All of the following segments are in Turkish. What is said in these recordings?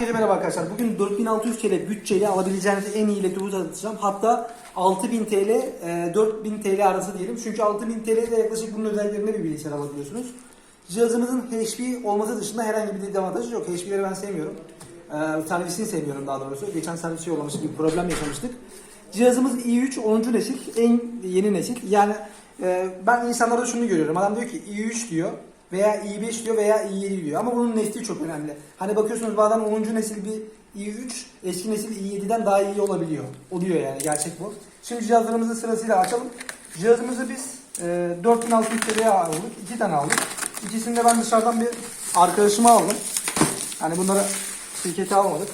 Herkese merhaba arkadaşlar. Bugün 4600 TL bütçeyle alabileceğiniz en iyi laptopu tanıtacağım. Hatta 6000 TL, e, 4000 TL arası diyelim. Çünkü 6000 TL ile yaklaşık bunun özelliklerinde bir bilgisayar alabiliyorsunuz. Cihazımızın HP olması dışında herhangi bir dezavantajı yok. HP'leri ben sevmiyorum. E, servisini sevmiyorum daha doğrusu. Geçen servisi yollamıştık, bir problem yaşamıştık. Cihazımız i3 10. nesil, en yeni nesil. Yani e, ben insanlarda şunu görüyorum. Adam diyor ki i3 diyor veya i5 diyor veya i7 diyor. Ama bunun nesli çok önemli. Hani bakıyorsunuz bazen 10. nesil bir i3 eski nesil i7'den daha iyi olabiliyor. Oluyor yani gerçek bu. Şimdi cihazlarımızı sırasıyla açalım. Cihazımızı biz e, 4600 TL'ye aldık. iki tane aldık. İkisini de ben dışarıdan bir arkadaşıma aldım. Hani bunları şirkete almadık.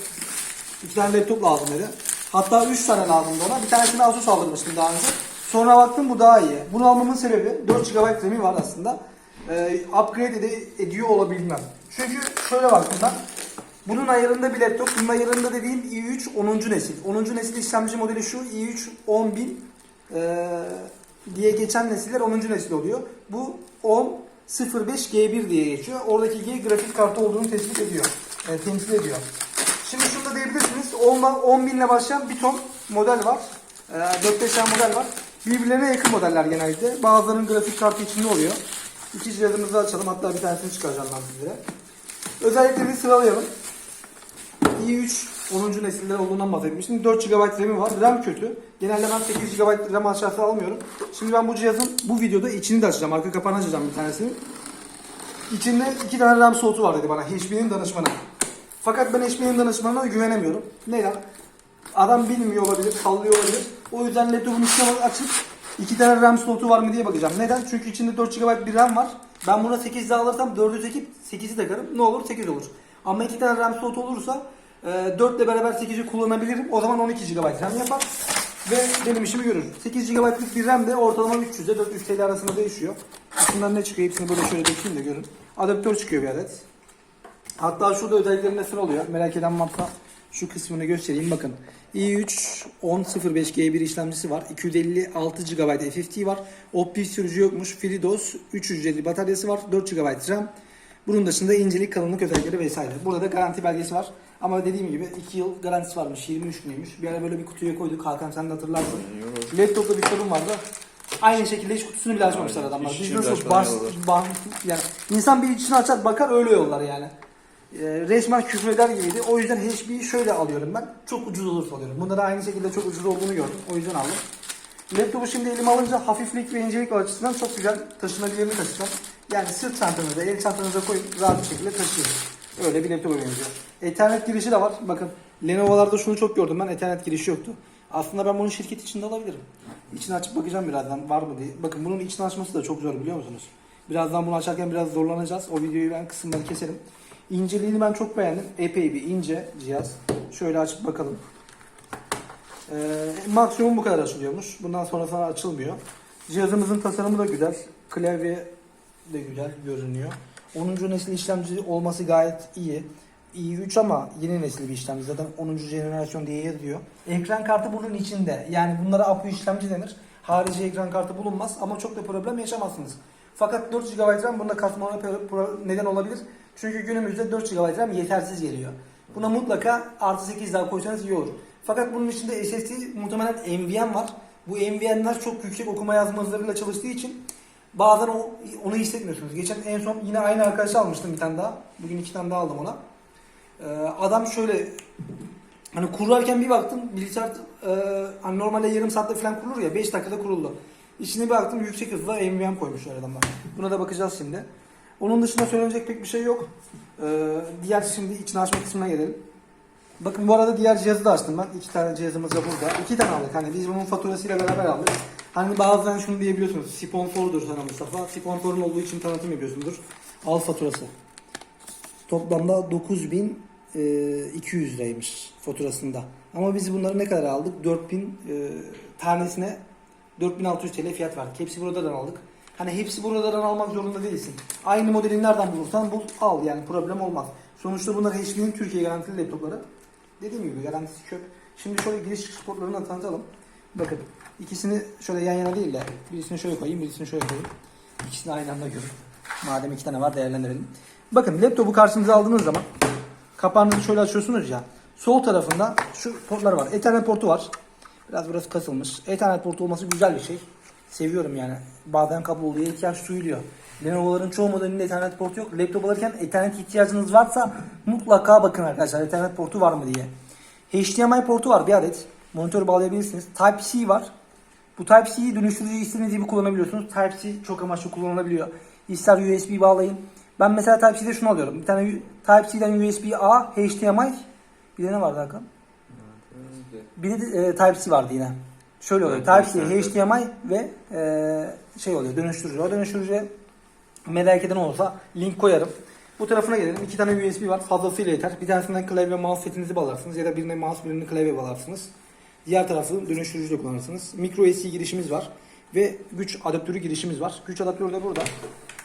İki tane laptop lazım dedi. Hatta üç tane lazımdı ona. Bir tanesini Asus aldırmıştım daha önce. Sonra baktım bu daha iyi. Bunu almamın sebebi 4 GB RAM'i var aslında. Ee, upgrade ede- ediyor olabilmem. Çünkü şöyle baktım ben. Bunun ayarında bir laptop. Bunun ayarında dediğim i3 10. nesil. 10. nesil işlemci modeli şu. i3 10000 ee, diye geçen nesiller 10. nesil oluyor. Bu 10 05 G1 diye geçiyor. Oradaki G grafik kartı olduğunu tespit ediyor. E, temsil ediyor. Şimdi şunu da diyebilirsiniz. 10, 10 binle başlayan bir ton model var. E, 4-5 tane model var. Birbirlerine yakın modeller genellikle. Bazılarının grafik kartı içinde oluyor. İki cihazımızı açalım. Hatta bir tanesini çıkaracağım ben sizlere. Özelliklerini sıralayalım. i3 10. nesiller olduğundan bahsetmiştim. 4 GB RAM'i var. RAM kötü. Genelde ben 8 GB RAM aşağısı almıyorum. Şimdi ben bu cihazın bu videoda içini de açacağım. Arka kapağını açacağım bir tanesini. İçinde iki tane RAM slotu var dedi bana. HP'nin danışmanı. Fakat ben HP'nin danışmanına güvenemiyorum. Neden? Adam bilmiyor olabilir, sallıyor olabilir. O yüzden laptopun içine açıp iki tane RAM slotu var mı diye bakacağım. Neden? Çünkü içinde 4 GB bir RAM var. Ben buna 8 daha alırsam 4'ü çekip 8'i takarım. Ne olur? 8 olur. Ama iki tane RAM slotu olursa 4 ile beraber 8'i kullanabilirim. O zaman 12 GB RAM yapar. Ve benim işimi görür. 8 GB'lık bir RAM de ortalama 300 ile 400 TL arasında değişiyor. İçinden ne çıkıyor? Hepsini böyle şöyle dökeyim de görün. Adaptör çıkıyor bir adet. Hatta şurada özelliklerinde sıralıyor. Merak eden varsa şu kısmını göstereyim. Bakın i3 1005 G1 işlemcisi var. 256 GB FFT var. OPP sürücü yokmuş. FreeDOS 3 hücreli bataryası var. 4 GB RAM. Bunun dışında incelik, kalınlık özellikleri vesaire. Burada da garanti belgesi var. Ama dediğim gibi 2 yıl garantisi varmış. 23 güneymiş. Bir ara böyle bir kutuya koyduk. Hakan sen de hatırlarsın. Laptopta bir sorun vardı. Aynı şekilde hiç kutusunu bile açmamışlar adamlar. Biz nasıl bas, bah, yani insan bir içini açar bakar öyle yollar yani. Ee, resmen küfreder gibiydi. O yüzden HP'yi şöyle alıyorum ben. Çok ucuz olursa alıyorum. Bunda da aynı şekilde çok ucuz olduğunu gördüm. O yüzden aldım. Laptopu şimdi elime alınca hafiflik ve incelik açısından çok güzel taşınabilir bir taşıdan. Yani sırt çantanıza, el çantanıza koyup rahat bir şekilde taşıyın. Öyle bir laptopa benziyor. Ethernet girişi de var. Bakın Lenovo'larda şunu çok gördüm ben. Ethernet girişi yoktu. Aslında ben bunu şirket içinde alabilirim. İçini açıp bakacağım birazdan var mı diye. Bakın bunun içini açması da çok zor biliyor musunuz? Birazdan bunu açarken biraz zorlanacağız. O videoyu ben kısımları keserim. İnceliğini ben çok beğendim. Epey bir ince cihaz. Şöyle açıp bakalım. Ee, maksimum bu kadar açılıyormuş. Bundan sonra sana açılmıyor. Cihazımızın tasarımı da güzel. Klavye de güzel görünüyor. 10. nesil işlemci olması gayet iyi. i3 ama yeni nesil bir işlemci. Zaten 10. jenerasyon diye yazıyor. Ekran kartı bunun içinde. Yani bunlara APU işlemci denir. Harici ekran kartı bulunmaz ama çok da problem yaşamazsınız. Fakat 4 GB RAM bunda pro- neden olabilir. Çünkü günümüzde 4 GB RAM yetersiz geliyor. Buna mutlaka artı 8 daha koysanız iyi olur. Fakat bunun içinde SSD muhtemelen NVMe var. Bu NVMe'ler çok yüksek okuma yazma hızlarıyla çalıştığı için bazen onu hissetmiyorsunuz. Geçen en son yine aynı arkadaşı almıştım bir tane daha. Bugün iki tane daha aldım ona. Ee, adam şöyle hani kurarken bir baktım bilgisayar e, hani normalde yarım saatte falan kurulur ya 5 dakikada kuruldu. İçine bir baktım yüksek hızla NVMe koymuşlar adamlar. Buna da bakacağız şimdi. Onun dışında söylenecek pek bir şey yok. Ee, diğer şimdi içini açma kısmına gelelim. Bakın bu arada diğer cihazı da açtım ben. İki tane cihazımız da burada. İki tane aldık. Hani biz bunun faturasıyla beraber aldık. Hani bazen şunu diyebiliyorsunuz. Sponsordur sana Mustafa. Sponsorun olduğu için tanıtım yapıyorsundur. Al faturası. Toplamda 9200 liraymış faturasında. Ama biz bunları ne kadar aldık? 4000 e, tanesine 4600 TL fiyat verdik. Hepsi buradan aldık. Hani hepsi buradan almak zorunda değilsin. Aynı modeli nereden bulursan bul al yani problem olmaz. Sonuçta bunlar HP'nin Türkiye garantili laptopları. Dediğim gibi garantisi çöp. Şimdi şöyle giriş çıkış portlarını tanıtalım. Bakın ikisini şöyle yan yana değil de birisini şöyle koyayım birisini şöyle koyayım. İkisini aynı anda görün. Madem iki tane var değerlendirelim. Bakın laptopu karşınıza aldığınız zaman Kapağınızı şöyle açıyorsunuz ya. Sol tarafında şu portlar var. Ethernet portu var. Biraz burası kasılmış. Ethernet portu olması güzel bir şey. Seviyorum yani. Bazen kabloluya ihtiyaç duyuluyor. Lenovo'ların çoğu modelinde Ethernet portu yok. Laptop alırken Ethernet ihtiyacınız varsa mutlaka bakın arkadaşlar Ethernet portu var mı diye. HDMI portu var bir adet. Monitörü bağlayabilirsiniz. Type-C var. Bu Type-C'yi dönüştürücü istediğiniz gibi kullanabiliyorsunuz. Type-C çok amaçlı kullanılabiliyor. İster USB bağlayın. Ben mesela Type-C'de şunu alıyorum. Bir tane Type-C'den USB-A, HDMI. Bir de ne vardı Hakan? Bir de e, Type-C vardı yine. Şöyle oluyor. Type-C. HDMI ve e, şey oluyor dönüştürücü. O dönüştürücüye merak eden olursa link koyarım. Bu tarafına gelelim. İki tane USB var. Fazlasıyla yeter. Bir tanesinden klavye mouse setinizi bağlarsınız ya da birine mouse birine klavye bağlarsınız. Diğer tarafı dönüştürücü de kullanırsınız. Micro SD girişimiz var ve güç adaptörü girişimiz var. Güç adaptörü de burada.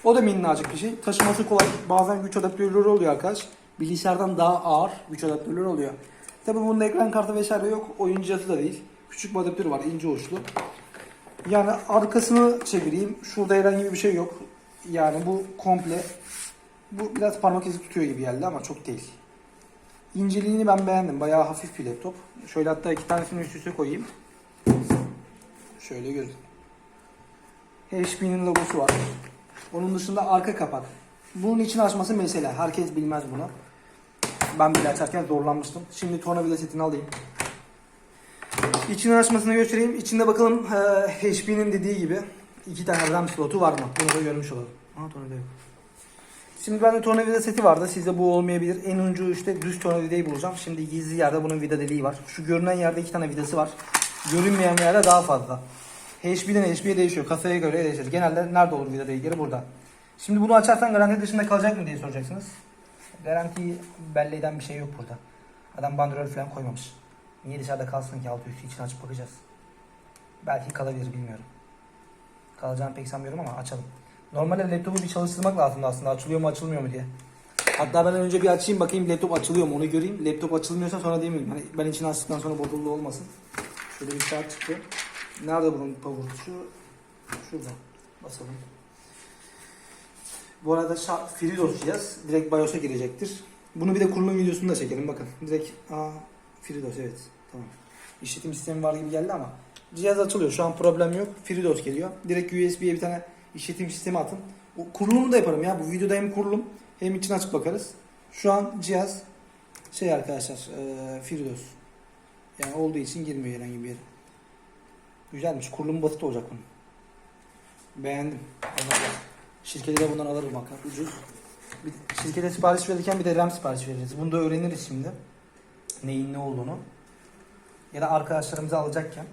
O da minnacık bir şey. Taşıması kolay. Bazen güç adaptörleri oluyor arkadaş. Bilgisayardan daha ağır güç adaptörleri oluyor. Tabi bunda ekran kartı vesaire yok. Oyun cihazı da değil. Küçük bir adaptörü var. ince uçlu. Yani arkasını çevireyim. Şurada herhangi bir şey yok. Yani bu komple bu biraz parmak izi tutuyor gibi geldi ama çok değil. İnceliğini ben beğendim. Bayağı hafif bir laptop. Şöyle hatta iki tanesini üst üste koyayım. Şöyle görün. HP'nin logosu var. Onun dışında arka kapak. Bunun için açması mesele. Herkes bilmez bunu. Ben bile açarken zorlanmıştım. Şimdi tornavida setini alayım. İçini açmasını göstereyim. İçinde bakalım eee, HP'nin dediği gibi iki tane RAM slotu var mı? Bunu da görmüş olalım. Aa tornavida yok. Şimdi bende tornavida seti vardı. Sizde bu olmayabilir. En ucu işte düz tornavidayı bulacağım. Şimdi gizli yerde bunun vida deliği var. Şu görünen yerde iki tane vidası var. Görünmeyen yerde daha fazla. HP'den HP'ye değişiyor. Kasaya göre değişir. Genelde nerede olur vida delikleri? Burada. Şimdi bunu açarsan garanti dışında kalacak mı diye soracaksınız. Garantiyi belli eden bir şey yok burada. Adam bandrol falan koymamış. Niye dışarıda kalsın ki altı üstü için açıp bakacağız. Belki kalabilir bilmiyorum. Kalacağını pek sanmıyorum ama açalım. Normalde laptopu bir çalıştırmak lazım aslında açılıyor mu açılmıyor mu diye. Hatta ben önce bir açayım bakayım laptop açılıyor mu onu göreyim. Laptop açılmıyorsa sonra diyeyim hani ben içini açtıktan sonra bozuldu olmasın. Şöyle bir saat çıktı. Nerede bunun power tuşu? Şurada. Basalım. Bu arada FreeDOS cihaz direkt BIOS'a girecektir. Bunu bir de kurulum videosunu da çekelim bakın. Direkt aa FreeDOS evet. Tamam. İşletim sistemi var gibi geldi ama cihaz açılıyor. Şu an problem yok. FreeDOS geliyor. Direkt USB'ye bir tane işletim sistemi atın. O kurulumu da yaparım ya. Bu videoda hem kurulum hem için açıp bakarız. Şu an cihaz şey arkadaşlar e, FreeDOS. Yani olduğu için girmiyor herhangi bir yere. Güzelmiş. Kurulumu basit olacak bunun. Beğendim. Şirkete de bundan alırım bakar. Ucuz. Bir, şirkete sipariş verirken bir de RAM sipariş veririz. Bunu da öğreniriz şimdi. Neyin ne olduğunu. Ya da arkadaşlarımıza alacakken.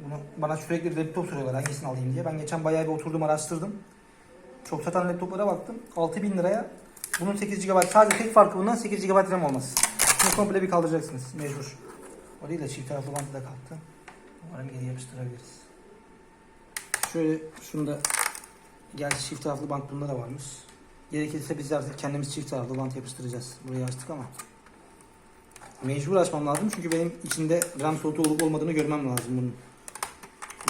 Bunu bana sürekli laptop soruyorlar hangisini alayım diye. Ben geçen bayağı bir oturdum araştırdım. Çok satan laptoplara baktım. 6000 liraya bunun 8 GB sadece tek farkı bundan 8 GB RAM olması. Bunu komple bir kaldıracaksınız mecbur. O değil de çift taraflı bantı da kalktı. Umarım geri yapıştırabiliriz. Şöyle şunu da Gerçi çift taraflı bant bunda da varmış. Gerekirse biz artık kendimiz çift taraflı bant yapıştıracağız. Burayı açtık ama. Mecbur açmam lazım çünkü benim içinde RAM slotu olup olmadığını görmem lazım bunun.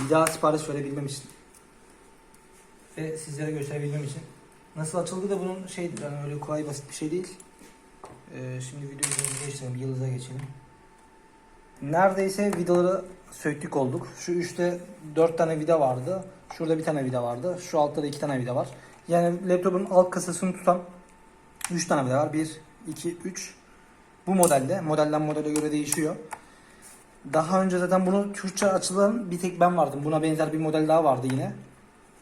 Bir daha sipariş verebilmem için. Ve sizlere gösterebilmem için. Nasıl açıldığı da bunun şeydir yani öyle kolay basit bir şey değil. Ee, şimdi videoyu geçelim, yıldıza geçelim. Neredeyse vidaları söktük olduk. Şu üstte 4 tane vida vardı. Şurada bir tane vida vardı. Şu altta da 2 tane vida var. Yani laptopun alt kasasını tutan 3 tane vida var. 1, 2, 3. Bu modelde. Modelden modele göre değişiyor. Daha önce zaten bunu Türkçe açılan bir tek ben vardım. Buna benzer bir model daha vardı yine.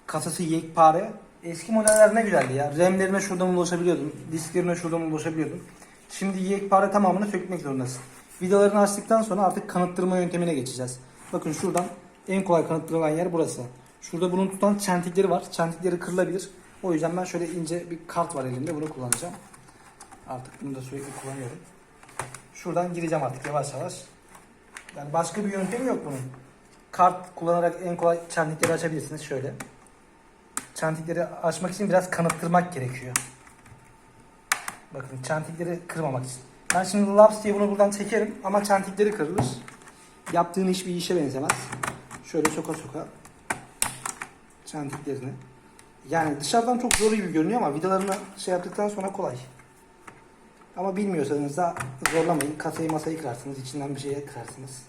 Kasası yekpare. Eski modeller ne güzeldi ya. RAM'lerine şuradan ulaşabiliyordum. Disklerine şuradan ulaşabiliyordum. Şimdi yekpare tamamını sökmek zorundasın. Vidalarını açtıktan sonra artık kanıttırma yöntemine geçeceğiz. Bakın şuradan en kolay kanıttırılan yer burası. Şurada bunun tutan çentikleri var. Çentikleri kırılabilir. O yüzden ben şöyle ince bir kart var elimde. Bunu kullanacağım. Artık bunu da sürekli kullanıyorum. Şuradan gireceğim artık yavaş yavaş. Yani başka bir yöntemi yok bunun. Kart kullanarak en kolay çentikleri açabilirsiniz. Şöyle. Çentikleri açmak için biraz kanıttırmak gerekiyor. Bakın çentikleri kırmamak için. Ben şimdi laps diye bunu buradan çekerim ama çentikleri kırılır. Yaptığın iş bir işe benzemez. Şöyle soka soka çentiklerini. Yani dışarıdan çok zor gibi görünüyor ama vidalarını şey yaptıktan sonra kolay. Ama bilmiyorsanız da zorlamayın. Kasayı masayı kırarsınız. içinden bir şey kırarsınız.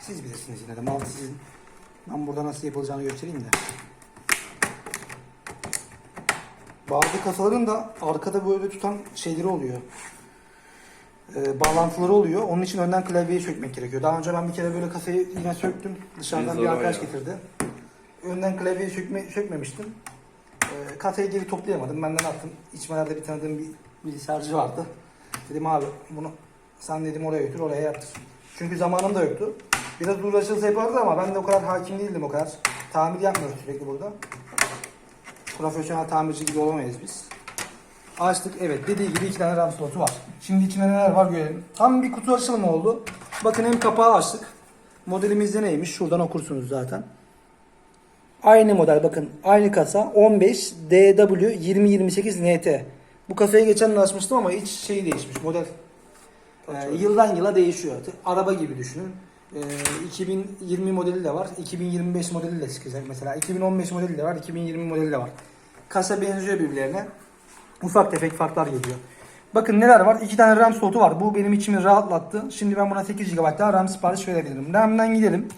Siz bilirsiniz yine de. Mal sizin. Ben burada nasıl yapılacağını göstereyim de. Bazı kasaların da arkada böyle tutan şeyleri oluyor. Ee, bağlantıları oluyor. Onun için önden klavyeyi sökmek gerekiyor. Daha önce ben bir kere böyle kasayı yine söktüm. Dışarıdan bir arkadaş ya. getirdi. Önden klavyeyi sökme, sökmemiştim. Ee, kasayı geri toplayamadım. Benden attım. İçmelerde bir tanıdığım bir bilgisayarcı vardı. Dedim abi bunu sen dedim oraya götür oraya yaptır. Çünkü zamanım da yoktu. Biraz uğraşılsa yapardı ama ben de o kadar hakim değildim o kadar. Tamir yapmıyoruz sürekli burada. Profesyonel tamirci gibi olamayız biz. Açtık evet dediği gibi iki tane RAM slotu var. Şimdi içinde neler var görelim. Tam bir kutu açılımı oldu. Bakın hem kapağı açtık. Modelimizde neymiş? Şuradan okursunuz zaten. Aynı model bakın. Aynı kasa 15 DW 2028 NT. Bu kasayı geçen açmıştım ama iç şeyi değişmiş. Model ee, yıldan yıla değişiyor. Araba gibi düşünün. Ee, 2020 modeli de var. 2025 modeli de çıkacak mesela. 2015 modeli de var. 2020 modeli de var. Kasa benziyor birbirlerine. Ufak tefek farklar geliyor. Bakın neler var? İki tane RAM slotu var. Bu benim içimi rahatlattı. Şimdi ben buna 8 GB daha RAM sipariş verebilirim. RAM'den gidelim.